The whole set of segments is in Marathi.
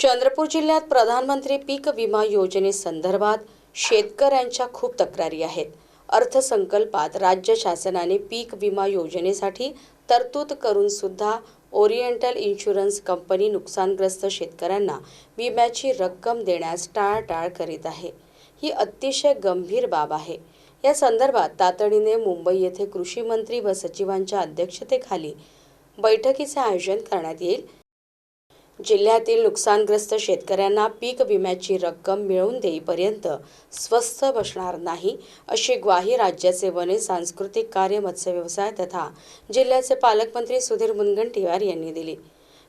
चंद्रपूर जिल्ह्यात प्रधानमंत्री पीक विमा योजनेसंदर्भात शेतकऱ्यांच्या खूप तक्रारी आहेत. अर्थसंकल्पात राज्य शासनाने पीक विमा योजनेसाठी तरतूद करून सुद्धा ओरिएंटल इन्शुरन्स कंपनी नुकसानग्रस्त शेतकऱ्यांना विम्याची रक्कम देण्यास टाळाटाळ करीत आहे. ही अतिशय गंभीर बाब आहे. या संदर्भात तातडीने मुंबई येथे कृषी मंत्री व सचिवांच्या अध्यक्षतेखाली बैठकीचे आयोजन करण्यात येईल. जिल्ह्यातील नुकसानग्रस्त शेतकऱ्यांना पीक विम्याची रक्कम मिळवून देईपर्यंत स्वस्थ बसणार नाही अशी ग्वाही राज्याचे वने सांस्कृतिक कार्य मत्स्य व्यवसाय तथा जिल्ह्याचे पालकमंत्री सुधीर मुनगंटीवार यांनी दिली.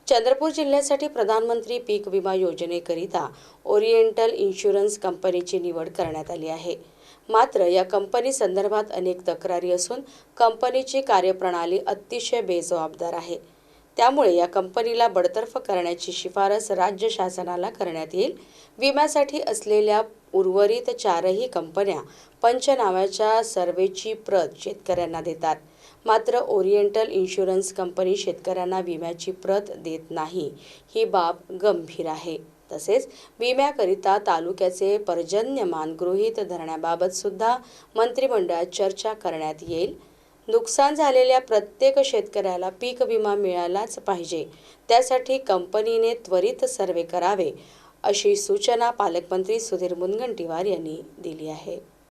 चंद्रपूर जिल्ह्यासाठी प्रधानमंत्री पीक विमा योजनेकरिता ओरिएंटल इन्शुरन्स कंपनीची निवड करण्यात आली आहे. मात्र या कंपनी संदर्भात अनेक तक्रारी असून कंपनीची कार्यप्रणाली अतिशय बेजबाबदार आहे. त्यामुळे या कंपनीला बडतर्फ करण्याची शिफारस राज्य शासनाला करण्यात येईल. विम्यासाठी असलेल्या उर्वरित चारही कंपन्या पंचनाम्याच्या सर्वेची प्रत शेतकऱ्यांना देतात. मात्र ओरिएंटल इन्शुरन्स कंपनी शेतकऱ्यांना विम्याची प्रत देत नाही. ही बाब गंभीर आहे. तसेच विम्याकरिता तालुक्याचे पर्जन्यमान गृहीत धरण्याबाबत सुद्धा मंत्रिमंडळात चर्चा करण्यात येईल. नुकसान झालेल्या प्रत्येक शेतकऱ्याला पीक विमा मिळालाच पाहिजे. त्यासाठी कंपनीने त्वरित सर्वे करावे अशी सूचना पालकमंत्री सुधीर मुनगंटीवार यांनी दिली आहे.